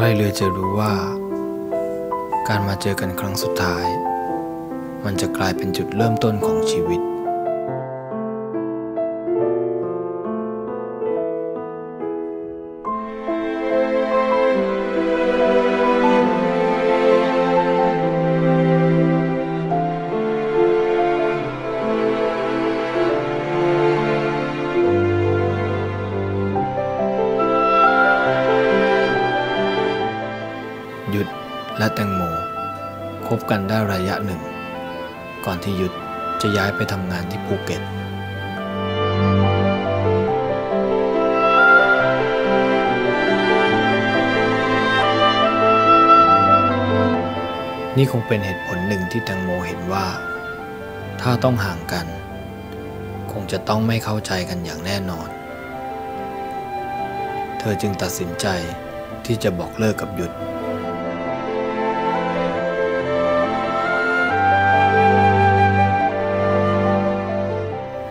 ใครเลยจะรู้ว่า การมาเจอกันครั้งสุดท้าย มันจะกลายเป็นจุดเริ่มต้นของชีวิต กันได้ระยะหนึ่ง ก่อนที่ยุทธจะย้ายไปทำงานที่ภูเก็ต นี่คงเป็นเหตุผลหนึ่งที่แตงโมเห็นว่า ถ้าต้องห่างกัน คงจะต้องไม่เข้าใจกันอย่างแน่นอน เธอจึงตัดสินใจที่จะบอกเลิกกับยุทธ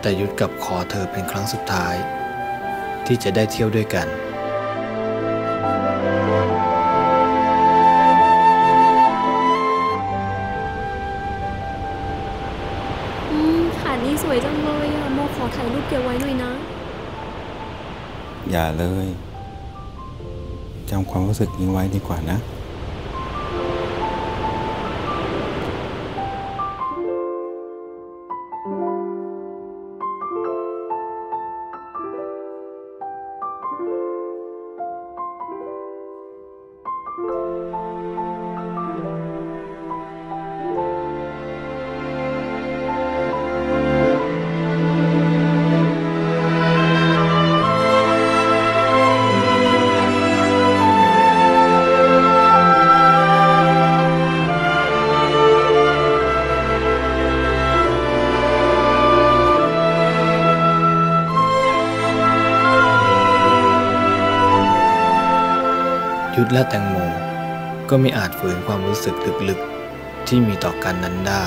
แต่ยุทธกับขอเธอเป็นครั้งสุดท้าย ที่จะได้เที่ยวด้วยกันอืมหาดนี้สวยจังเลยอะโมขอถ่ายรูปเก็บไว้หน่อยนะ อย่าเลยจำความรู้สึกนี้ไว้ดีกว่านะ ยุทธและแตงโมก็ไม่อาจฝืนความรู้สึกลึกๆ ที่มีต่อกันนั้นได้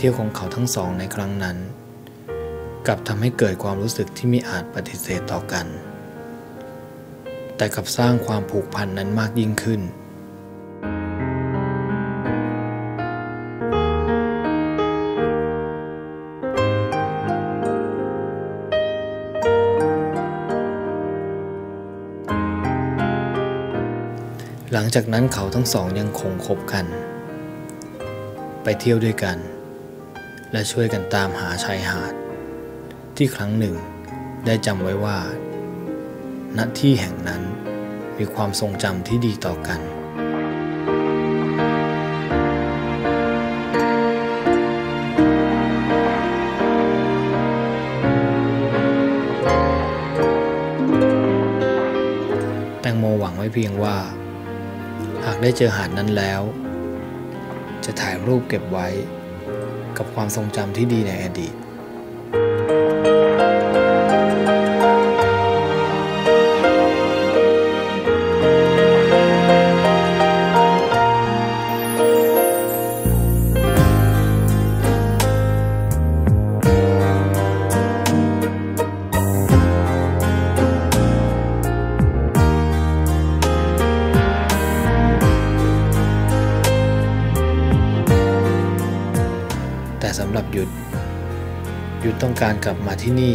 เที่ยวของเขาทั้งสองในครั้งนั้น กลับทำให้เกิดความรู้สึกที่ไม่อาจปฏิเสธต่อกัน แต่กลับสร้างความผูกพันนั้นมากยิ่งขึ้นหลังจากนั้นเขาทั้งสองยังคงคบกัน ไปเที่ยวด้วยกัน และช่วยกันตามหาชายหาด ที่ครั้งหนึ่งได้จำไว้ว่า ณที่แห่งนั้นมีความทรงจำที่ดีต่อกันแตงโมหวังไว้เพียงว่า หากได้เจอหาดนั้นแล้ว จะถ่ายรูปเก็บไว้ กับความทรงจำที่ดีในอดีต ยุทธยุทธต้องการกลับมาที่นี่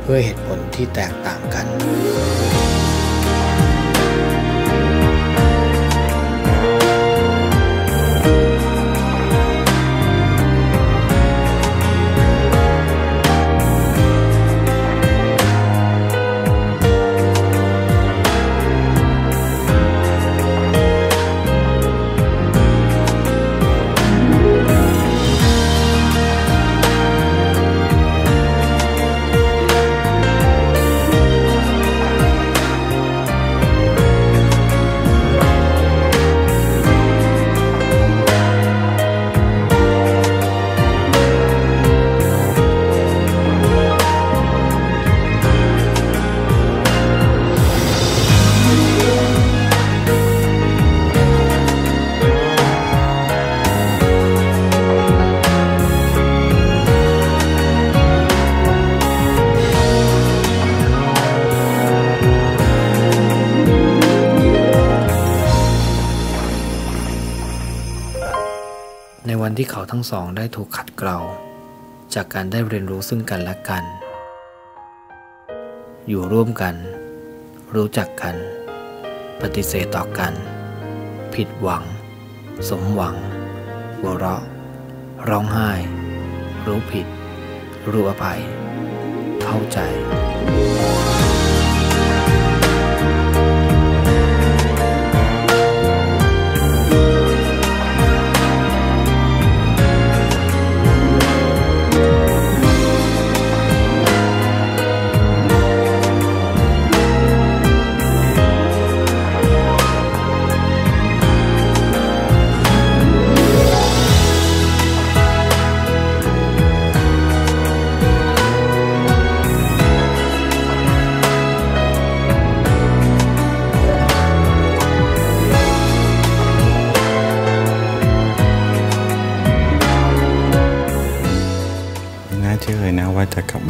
เพื่อเหตุผลที่แตกต่างกัน ที่เขาทั้งสองได้ถูกขัดเกลาจากการได้เรียนรู้ซึ่งกันและกัน อยู่ร่วมกัน รู้จักกัน ปฏิเสธต่อกัน ผิดหวัง สมหวัง หัวเราะ ร้องไห้ รู้ผิด รู้อภัย เข้าใจ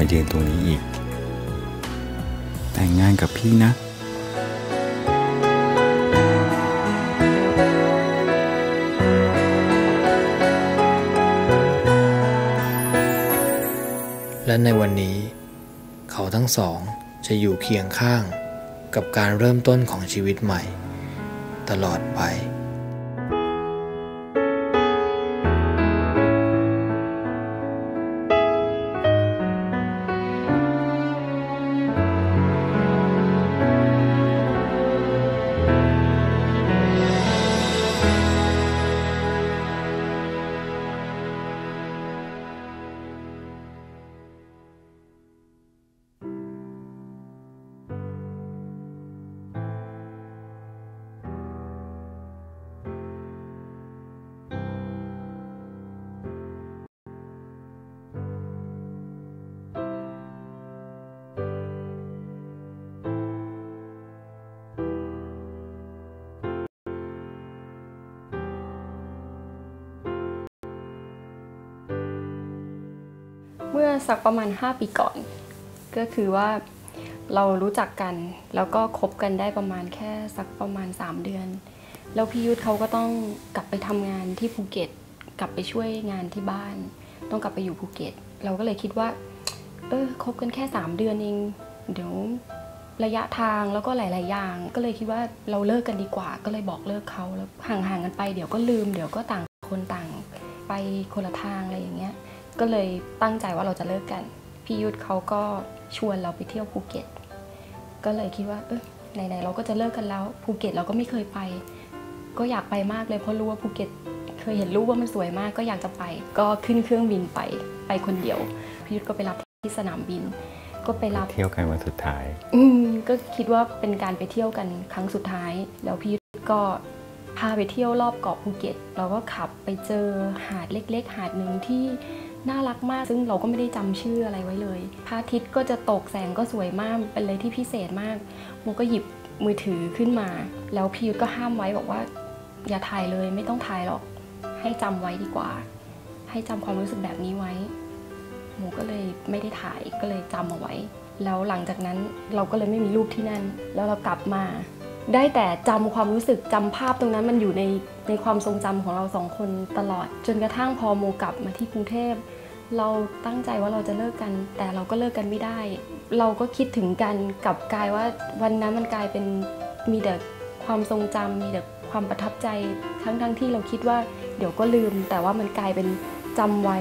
มายืนตรงนี้อีก แต่งงานกับพี่นะ และในวันนี้ เขาทั้งสองจะอยู่เคียงข้างกับการเริ่มต้นของชีวิตใหม่ ตลอดไป เมื่อสักประมาณ 5 ปีก่อน ก็คือว่าเรารู้จักกัน แล้วก็คบกันได้ประมาณแค่สักประมาณ 3 เดือน แล้วพี่ยุทธเขาก็ต้องกลับไปทำงานที่ภูเก็ต กลับไปช่วยงานที่บ้าน ต้องกลับไปอยู่ภูเก็ต เราก็เลยคิดว่า เออคบกันแค่ 3 เดือนเอง เดี๋ยวระยะทางแล้วก็หลาย ๆ อย่าง ก็เลยคิดว่าเราเลิกกันดีกว่า ก็เลยบอกเลิกเขาแล้วห่าง ๆ กันไป เดี๋ยวก็ลืม เดี๋ยวก็ต่างคนต่างไปคนละทางอะไรอย่างเงี้ย ก็เลยตั้งใจว่าเราจะเลิกกัน พี่ยุทธเขาก็ชวนเราไปเที่ยวภูเก็ต ก็เลยคิดว่า เออไหนๆเราก็จะเลิกกันแล้วภูเก็ตเราก็ไม่เคยไป ก็อยากไปมากเลยเพราะรู้ว่าภูเก็ตเคยเห็นรูปว่ามันสวยมากก็อยากจะไป ก็ขึ้นเครื่องบินไปไปคนเดียวพี่ยุทธก็ไปรับที่สนามบิน ก็ไปรับเที่ยวกันวันสุดท้าย อืมก็คิดว่าเป็นการไปเที่ยวกันครั้งสุดท้าย แล้วพี่ยุทธก็พาไปเที่ยวรอบเกาะภูเก็ต เราก็ขับไปเจอหาดเล็ก ๆ หาดหนึ่งที่ น่ารักมาก ซึ่งเราก็ไม่ได้จำชื่ออะไรไว้เลยพระอาทิตย์ก็จะตกแสงก็สวยมากเป็นเลยที่พิเศษมากโมก็หยิบมือถือขึ้นมา แล้วพี่ยุทธก็ห้ามไว้บอกว่า อย่าถ่ายเลยไม่ต้องถ่ายหรอก ให้จำไว้ดีกว่า ให้จำความรู้สึกแบบนี้ไว้หมูก็เลยไม่ได้ถ่ายก็เลยจำเอาไว้ แล้วหลังจากนั้นเราก็เลยไม่มีรูปที่นั่น แล้วเรากลับมา ได้แต่จำความรู้สึกจำภาพตรงนั้นมันอยู่ในในความทรงจำของเราสองคนตลอด จนกระทั่งพอโมกลับมาที่กรุงเทพ เราตั้งใจว่าเราจะเลิกกัน แต่เราก็เลิกกันไม่ได้ เราก็คิดถึงกันกลับกลายว่าวันนั้นมันกลายเป็นมีแต่ความทรงจำมีแต่ความประทับใจทั้งทั้งที่เราคิดว่าเดี๋ยวก็ลืม แต่ว่ามันกลายเป็นจำไว้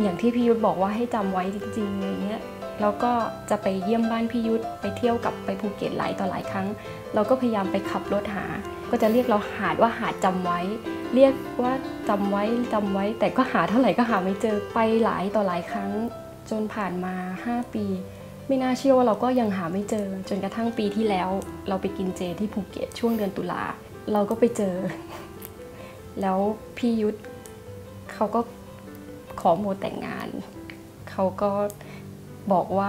อย่างที่พี่ยุทธบอกว่าให้จำไว้จริงๆอะไรเงี้ย แล้วก็จะไปเยี่ยมบ้านพี่ยุทธไปเที่ยวกับไปภูเก็ตหลายต่อหลายครั้ง เราก็พยายามไปขับรถหา ก็จะเรียกเราหาดว่าหาดจำไว้ เรียกว่าจำไว้จำไว้ แต่ก็หาเท่าไหร่ก็หาไม่เจอไปหลายต่อหลายครั้ง จนผ่านมา 5 ปี ไม่น่าเชื่อว่าเราก็ยังหาไม่เจอ จนกระทั่งปีที่แล้ว เราไปกินเจที่ภูเก็ตช่วงเดือนตุลาเราก็ไปเจอ แล้วพี่ยุทธเขาก็ขอโมแต่งงาน เขาก็ บอกว่า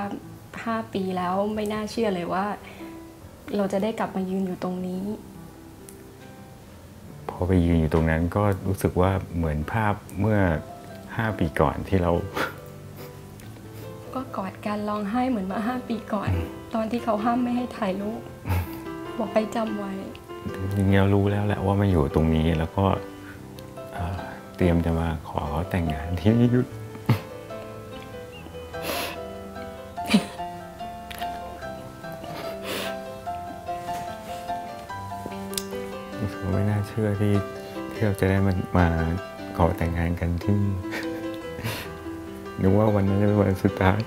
5 ปีแล้วไม่น่าเชื่อเลยว่า เราจะได้กลับมายืนอยู่ตรงนี้ พอไปยืนอยู่ตรงนั้นก็รู้สึกว่าเหมือนภาพเมื่อ 5 ปีก่อนที่เรา ก็กอดกันร้องไห้เหมือนมา 5 ปีก่อน ตอนที่เขาห้ามไม่ให้ถ่ายรูปบอกให้จำไว้จริงๆเรารู้แล้วแหละว่ามาอยู่ตรงนี้แล้วก็เอ่อตรียมจะมาขอเขาแต่งงานที่นี่ ไม่น่าเชื่อที่ที่เราจะได้มามาขอแต่งงานกันที่นี่นึกว่าวันนั้นจะเป็นวันสุดท้าย